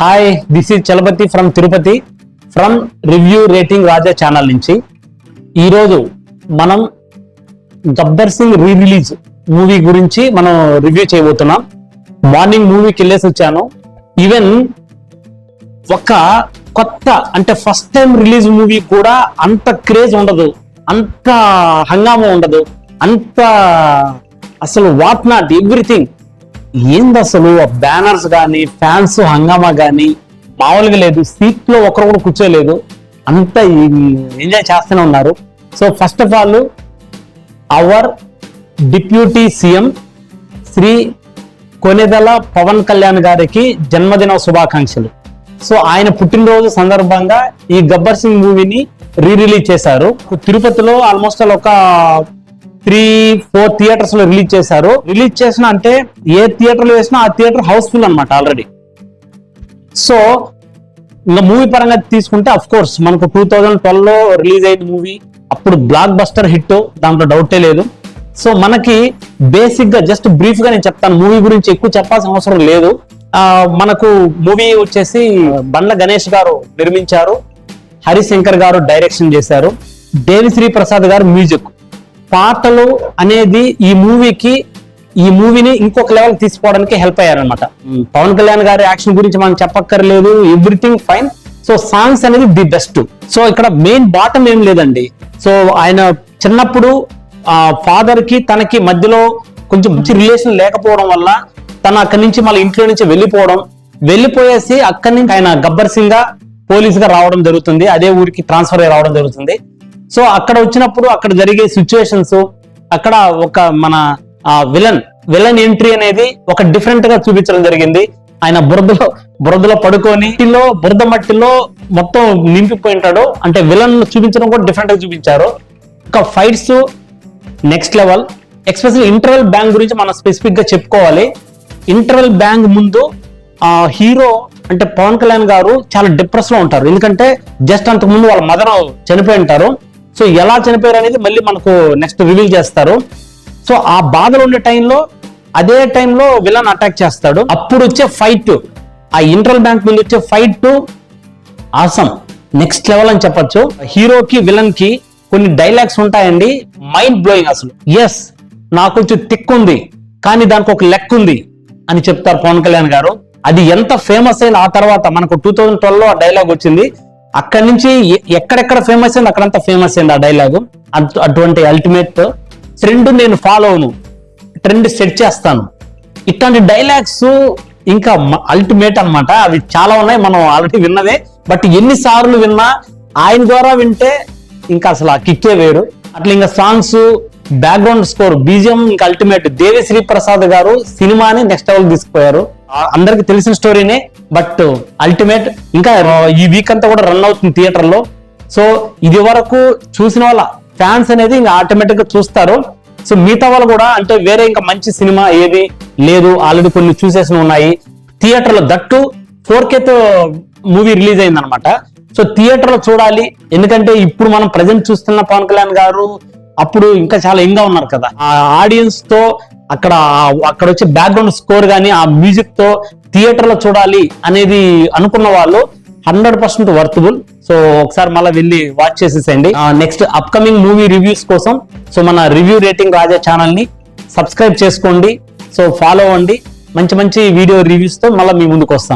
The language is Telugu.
Hi this is Chalapathi from Tirupati from review rating Raja channel నుంచి. ఈరోజు మనం Gabbar Singh re release movie గురించి మనం రివ్యూ చేయబోతున్నాం. మార్నింగ్ మూవీకి వెళ్ళేసి వచ్చాను. ఈవెన్ ఒక కొత్త అంటే ఫస్ట్ టైం రిలీజ్ మూవీ కూడా అంత క్రేజ్ ఉండదు. అంత హంగామా ఉండదు. అంత అసలు వాట్ నాట్ ఎవ్రీథింగ్ ఏంది అసలు బ్యానర్స్ కానీ ఫ్యాన్స్ హంగామా కానీ మామూలుగా లేదు. సీట్లో ఒకరు కూడా కూర్చోలేదు. అంత ఎంజాయ్ చేస్తూనే ఉన్నారు. So first of all our deputy CM Shri Konidela Pawan Kalyan గారికి జన్మదిన శుభాకాంక్షలు. సో ఆయన పుట్టినరోజు సందర్భంగా ఈ గబ్బర్ సింగ్ మూవీని రీ రిలీజ్ చేశారు. తిరుపతిలో ఆల్మోస్ట్ ఒక త్రీ ఫోర్ థియేటర్స్లో రిలీజ్ చేశారు. రిలీజ్ చేసిన అంటే ఏ థియేటర్లో వేసినా ఆ థియేటర్ హౌస్ఫుల్ అనమాట ఆల్రెడీ. సో ఇంకా మూవీ పరంగా తీసుకుంటే అఫ్ కోర్స్ మనకు టూ థౌజండ్ ట్వెల్వ్లో రిలీజ్ అయిన మూవీ అప్పుడు బ్లాక్ బస్టర్ హిట్ దాంట్లో డౌటే లేదు. సో మనకి బేసిక్గా జస్ట్ బ్రీఫ్గా నేను చెప్తాను మూవీ గురించి ఎక్కువ చెప్పాల్సిన అవసరం లేదు. మనకు మూవీ వచ్చేసి బండ్ల గణేష్ గారు నిర్మించారు హరిశంకర్ గారు డైరెక్షన్ చేశారు దేవిశ్రీ ప్రసాద్ గారు మ్యూజిక్ పాటలు అనేది ఈ మూవీకి ఈ మూవీని ఇంకొక లెవెల్ తీసుకోవడానికి హెల్ప్ అయ్యారనమాట పవన్ కళ్యాణ్ గారి యాక్షన్ గురించి మనం చెప్పక్కర్లేదు ఎవ్రీథింగ్ ఫైన్ సో సాంగ్స్ అనేది ది బెస్ట్ సో ఇక్కడ మెయిన్ బాటం ఏం లేదండి. సో ఆయన చిన్నప్పుడు ఆ ఫాదర్కి తనకి మధ్యలో కొంచెం మంచి రిలేషన్ లేకపోవడం వల్ల తను అక్కడి నుంచి మళ్ళీ ఇంట్లో నుంచి వెళ్ళిపోవడం వెళ్ళిపోయేసి అక్కడి నుంచి ఆయన గబ్బర్ సింగ్గా పోలీస్గా రావడం జరుగుతుంది. అదే ఊరికి ట్రాన్స్ఫర్ అయ్యి రావడం జరుగుతుంది. సో అక్కడ వచ్చినప్పుడు అక్కడ జరిగే సిచ్యువేషన్స్ అక్కడ ఒక మన విలన్ విలన్ ఎంట్రీ అనేది ఒక డిఫరెంట్గా చూపించడం జరిగింది. ఆయన బురదలో బురదలో పడుకొని మట్టిలో బురద మట్టిలో మొత్తం నింపిపోయి ఉంటాడు. అంటే విలన్ చూపించడం కూడా డిఫరెంట్గా చూపించారు. ఒక fights next level especial interval bang గురించి మనం స్పెసిఫిక్గా చెప్పుకోవాలి. ఇంటర్వెల్ బ్యాంక్ ముందు ఆ హీరో అంటే పవన్ కళ్యాణ్ గారు చాలా డిప్రెస్లో ఉంటారు. ఎందుకంటే జస్ట్ అంతకు ముందు వాళ్ళ మదర్ చనిపోయి ఉంటారు. సో ఎలా చనిపోయారు అనేది మళ్ళీ మనకు నెక్స్ట్ రివీల్ చేస్తారు. సో ఆ బాధలు ఉండే టైంలో అదే టైంలో విలన్ అటాక్ చేస్తాడు. అప్పుడు వచ్చే ఫైట్ ఆ ఇంటర్వల్ బ్యాంక్ ముందు వచ్చే ఫైట్ ఆసం నెక్స్ట్ లెవెల్ అని చెప్పొచ్చు. హీరోకి విలన్కి కొన్ని డైలాగ్స్ ఉంటాయండి. మైండ్ బ్లోయింగ్ అసలు. ఎస్ నాకు కొంచెం టిక్ ఉంది కానీ దానికి ఒక లెక్క ఉంది అని చెప్తారు పవన్ కళ్యాణ్ గారు. అది ఎంత ఫేమస్ అయిన ఆ తర్వాత మనకు టూ థౌజండ్ ట్వెల్వ్లో ఆ డైలాగ్ వచ్చింది. అక్కడి నుంచి ఎక్కడెక్కడ ఫేమస్ అయింది అక్కడంతా ఫేమస్ అయింది ఆ డైలాగ్ అటువంటి అల్టిమేట్ ట్రెండ్ నేను ఫాలో అవును ట్రెండ్ సెట్ చేస్తాను. ఇట్లాంటి డైలాగ్స్ ఇంకా అల్టిమేట్ అన్నమాట. అవి చాలా ఉన్నాయి మనం ఆల్రెడీ విన్నదే బట్ ఎన్ని సార్లు విన్నా ఆయన ద్వారా వింటే ఇంకా అసలు ఆ కిక్కే వేరు. అట్లా ఇంకా సాంగ్స్ బ్యాక్గ్రౌండ్ స్కోర్ బీజియం ఇంకా అల్టిమేట్ దేవిశ్రీ ప్రసాద్ గారు సినిమాని నెక్స్ట్ లెవెల్ తీసుకుపోయారు. అందరికి తెలిసిన స్టోరీనే బట్ అల్టిమేట్ ఇంకా ఈ వీక్ అంతా కూడా రన్ అవుతుంది థియేటర్లో. సో ఇది వరకు చూసిన వాళ్ళ ఫ్యాన్స్ అనేది ఇంకా ఆటోమేటిక్గా చూస్తారు. సో మిగతా వాళ్ళు కూడా అంటే వేరే ఇంకా మంచి సినిమా ఏది లేదు ఆల్రెడీ కొన్ని చూసేసి ఉన్నాయి. థియేటర్లో దట్టు ఫోర్ కేతో మూవీ రిలీజ్ అయింది అనమాట సో థియేటర్లో చూడాలి. ఎందుకంటే ఇప్పుడు మనం ప్రజెంట్ చూస్తున్న పవన్ కళ్యాణ్ గారు అప్పుడు ఇంకా చాలా యంగ్ ఉన్నారు కదా. ఆ ఆడియన్స్తో అక్కడ అక్కడ వచ్చే బ్యాక్గ్రౌండ్ స్కోర్ కానీ ఆ మ్యూజిక్తో చూడాలి అనేది అనుకున్న వాళ్ళు హండ్రెడ్ పర్సెంట్ వర్తబుల్ సో ఒకసారి మళ్ళీ వెళ్ళి వాచ్ చేసేసేయండి. నెక్స్ట్ అప్కమింగ్ మూవీ రివ్యూస్ కోసం సో మన రివ్యూ రేటింగ్ రాజా ఛానల్ని సబ్స్క్రైబ్ చేసుకోండి. సో ఫాలో అవ్వండి మంచి మంచి వీడియో రివ్యూస్తో మళ్ళీ మీ ముందుకు వస్తాం.